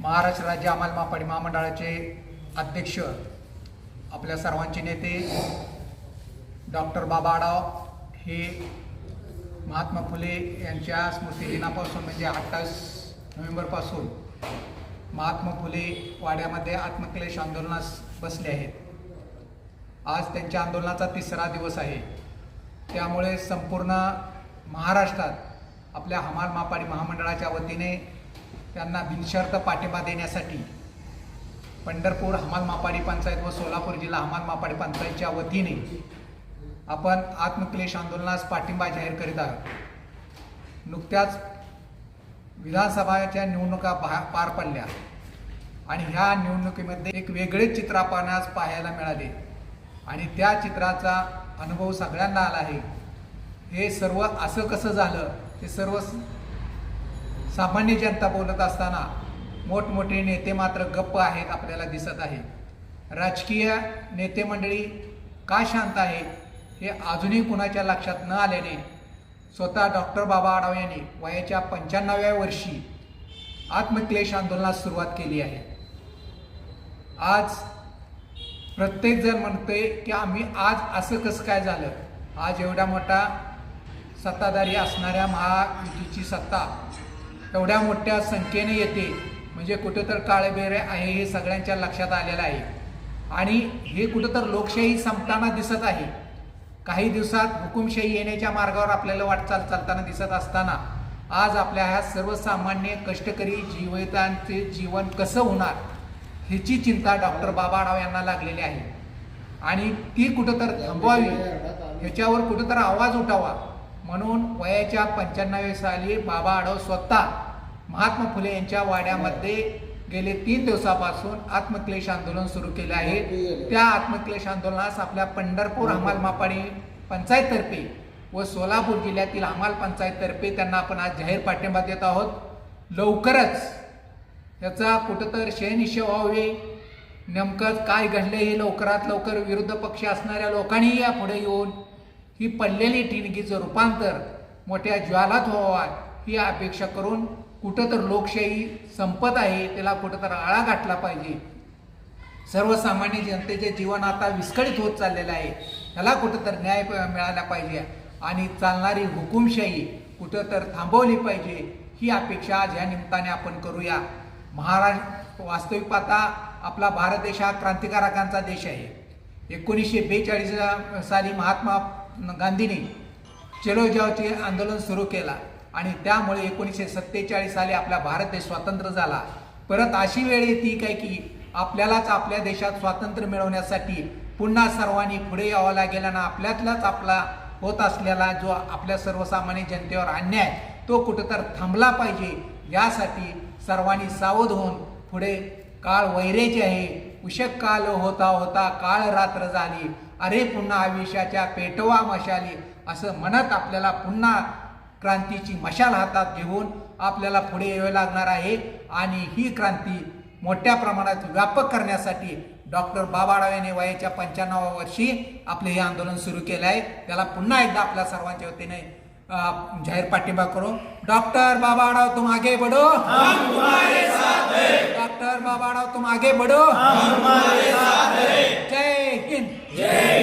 महाराष्ट्र राज्य अंमल मापाडी महामंडळाचे अध्यक्ष आपल्या सर्वांचे नेते डॉक्टर बाबाराव हे महात्मा फुले यांच्या स्मृतिदिनापासून म्हणजे अठ्ठावीस नोव्हेंबरपासून महात्मा फुले वाड्यामध्ये आत्मक्लेश आंदोलनास बसले आहेत. आज त्यांच्या आंदोलनाचा तिसरा दिवस आहे. त्यामुळे संपूर्ण महाराष्ट्रात आपल्या हमाल मापाडी महामंडळाच्या वतीने त्यांना बिनशर्त पाठिंबा देण्यासाठी पंढरपूर हमाल मापाडी पंचायत व सोलापूर जिल्हा हमाल मापाडी पंचायतच्या वतीने आपण आत्मक्लेश आंदोलनास पाठिंबा जाहीर करीत आहोत. नुकत्याच विधानसभाच्या निवडणुका पा पार पडल्या आणि ह्या निवडणुकीमध्ये एक वेगळेच चित्र आपणास पाहायला मिळाले आणि त्या चित्राचा अनुभव सगळ्यांना आला आहे. हे सर्व असं कसं झालं? हे सर्व स- सामान्य जनता बोलत असताना मोठमोठे नेते मात्र गप्प आहेत आपल्याला दिसत आहे. राजकीय नेते मंडळी का शांत आहे हे अजूनही कुणाच्या लक्षात न आल्याने स्वतः डॉक्टर बाबा आढाव यांनी वयाच्या पंच्याण्णव्या वर्षी आत्मक्लेश आंदोलनास सुरुवात केली आहे. आज प्रत्येकजण म्हणतोय की आम्ही आज असं कसं काय झालं? आज एवढा मोठा सत्ताधारी असणाऱ्या महायुतीची सत्ता एवढ्या मोठ्या संख्येने येते म्हणजे कुठं तर काळेबेरे आहे हे सगळ्यांच्या लक्षात आलेलं आहे. आणि हे कुठं तर लोकशाही संपताना दिसत आहे. काही दिवसात हुकुमशाही येण्याच्या मार्गावर आपल्याला वाटचाल चालताना दिसत असताना आज आपल्या ह्या सर्वसामान्य कष्टकरी जीवितांचे जीवन कसं होणार ह्याची चिंता डॉक्टर बाबा आढाव यांना लागलेली आहे. आणि ती कुठं तर थांबवावी ह्याच्यावर कुठं तर आवाज उठावा म्हणून वयाच्या पंच्याण्णव्या साली बाबा आढाव स्वतः महात्मा फुले यांच्या वाड्यामध्ये गेले तीन दिवसापासून आत्मक्लेश आंदोलन सुरू केले आहे. त्या आत्मक्लेश आंदोलनास आपल्या पंढरपूर हमाल मापाडी पंचायततर्फे व सोलापूर जिल्ह्यातील हमाल पंचायततर्फे त्यांना आपण आज जाहीर पाठिंबा देत आहोत. लवकरच याचा कुठं तर शयनिशय व्हावे. नेमकं काय घडलं हे लवकरात लवकर विरुद्ध पक्ष असणाऱ्या लोकांनी या पुढे येऊन ही पडलेली ठिणगीचं रूपांतर मोठ्या ज्वालात व्हावा ही अपेक्षा करून कुठं तर लोकशाही संपत आहे त्याला कुठं तर आळा गाठला पाहिजे. सर्वसामान्य जनतेचे जीवन आता विस्कळीत होत चाललेलं आहे. ह्याला कुठं तर न्याय मिळाला पाहिजे. आणि चालणारी हुकुमशाही कुठं तर थांबवली पाहिजे ही अपेक्षा आज ह्या निमित्ताने आपण करूया. महाराष्ट्र वास्तविक पाहता आपला भारत देश हा क्रांतिकारकांचा देश आहे. एकोणीसशे बेचाळीस साली महात्मा गांधींनी चलो जावचे आंदोलन सुरू केला आणि त्यामुळे एकोणीसशे सत्तेचाळीस साली आपला भारत देश स्वतंत्र झाला. परत अशी वेळ येते काय की आपल्यालाच आपल्या देशात स्वातंत्र्य मिळवण्यासाठी पुन्हा सर्वांनी पुढे यावं लागेल आणि आपल्यातलाच आपला होत असलेला जो आपल्या सर्वसामान्य जनतेवर अन्याय तो कुठं तर थांबला पाहिजे. यासाठी सर्वांनी सावध होऊन पुढे काळ वैरेचे आहे. उशक काल होता होता काळ रात्र झाली. अरे पुन्हा आयुष्याच्या पेटवा मशाली. असं म्हणत आपल्याला पुन्हा क्रांतीची मशाल हातात घेऊन आपल्याला पुढे यावे लागणार आहे. आणि ही क्रांती मोठ्या प्रमाणात व्यापक करण्यासाठी डॉक्टर बाबा वयाच्या पंच्याण्णव वर्षी आपलं हे आंदोलन सुरू केलं आहे. त्याला पुन्हा एकदा आपल्या सर्वांच्या वतीने जाहीर पाठिंबा करू. डॉक्टर बाबाडाव तुम आगे बढो. डॉक्टर बाबाडाव तुम आगे बढो. जय हिंद. जय